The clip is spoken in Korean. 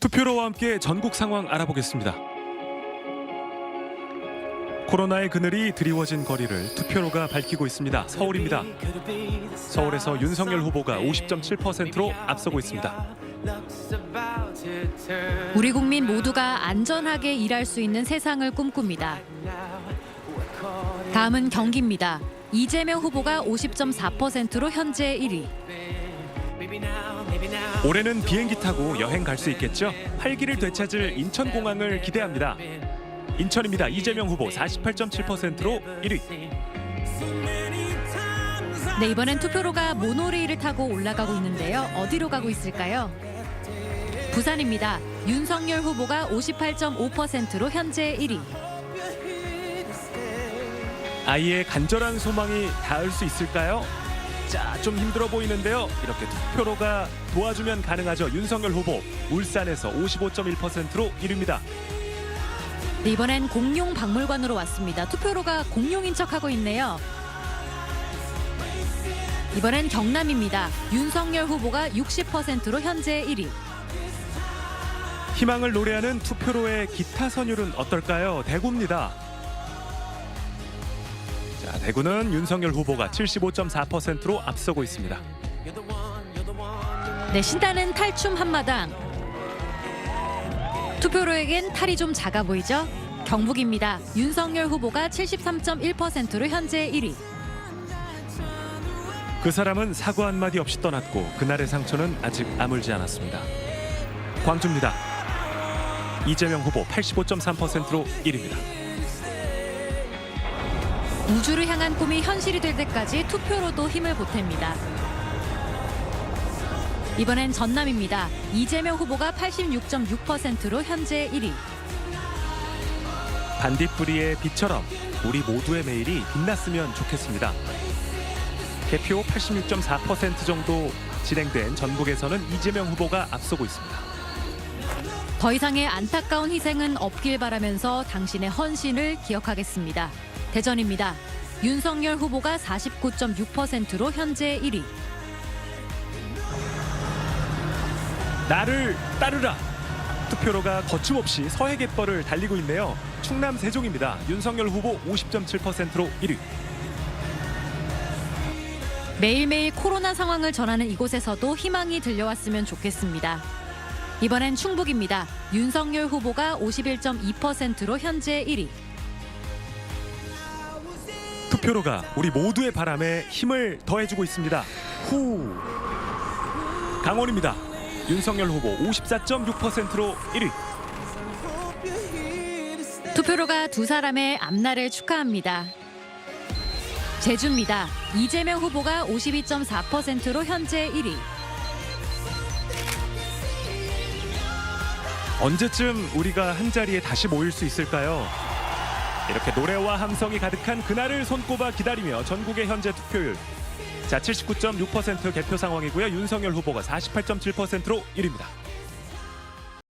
투표로와 함께 전국 상황 알아보겠습니다. 코로나의 그늘이 드리워진 거리를 투표로가 밝히고 있습니다. 서울입니다. 서울에서 윤석열 후보가 50.7%로 앞서고 있습니다. 우리 국민 모두가 안전하게 일할 수 있는 세상을 꿈꿉니다. 다음은 경기입니다. 이재명 후보가 50.4%로 현재 1위. 올해는 비행기 타고 여행 갈 수 있겠죠? 활기를 되찾을 인천공항을 기대합니다. 인천입니다. 이재명 후보 48.7%로 1위. 네, 이번엔 투표로가 모노레일을 타고 올라가고 있는데요. 어디로 가고 있을까요? 부산입니다. 윤석열 후보가 58.5%로 현재 1위. 아이의 간절한 소망이 닿을 수 있을까요? 자, 좀 힘들어 보이는데요. 이렇게 투표로가 도와주면 가능하죠. 윤석열 후보 울산에서 55.1%로 1위입니다. 네, 이번엔 공룡 박물관으로 왔습니다. 투표로가 공룡인 척하고 있네요. 이번엔 경남입니다. 윤석열 후보가 60%로 현재 1위. 희망을 노래하는 투표로의 기타 선율은 어떨까요? 대구입니다. 자, 대구는 윤석열 후보가 75.4%로 앞서고 있습니다. 네, 신나는 탈춤 한마당. 투표로에겐 탈이 좀 작아 보이죠? 경북입니다. 윤석열 후보가 73.1%로 현재 1위. 그 사람은 사과 한마디 없이 떠났고 그날의 상처는 아직 아물지 않았습니다. 광주입니다. 이재명 후보 85.3%로 1위입니다. 우주를 향한 꿈이 현실이 될 때까지 투표로도 힘을 보탭니다. 이번엔 전남입니다. 이재명 후보가 86.6%로 현재 1위. 반딧불이의 빛처럼 우리 모두의 매일이 빛났으면 좋겠습니다. 개표 86.4% 정도 진행된 전국에서는 이재명 후보가 앞서고 있습니다. 더 이상의 안타까운 희생은 없길 바라면서 당신의 헌신을 기억하겠습니다. 대전입니다. 윤석열 후보가 49.6%로 현재 1위. 나를 따르라. 투표로가 거침없이 서해 갯벌을 달리고 있네요. 충남 세종입니다. 윤석열 후보 50.7%로 1위. 매일매일 코로나 상황을 전하는 이곳에서도 희망이 들려왔으면 좋겠습니다. 이번엔 충북입니다. 윤석열 후보가 51.2%로 현재 1위. 투표로가 우리 모두의 바람에 힘을 더해주고 있습니다. 후. 강원입니다. 윤석열 후보 54.6%로 1위. 투표로가 두 사람의 앞날을 축하합니다. 제주입니다. 이재명 후보가 52.4%로 현재 1위. 언제쯤 우리가 한 자리에 다시 모일 수 있을까요? 이렇게 노래와 함성이 가득한 그날을 손꼽아 기다리며 전국의 현재 투표율 자 79.6% 개표 상황이고요. 윤석열 후보가 48.7%로 1위입니다.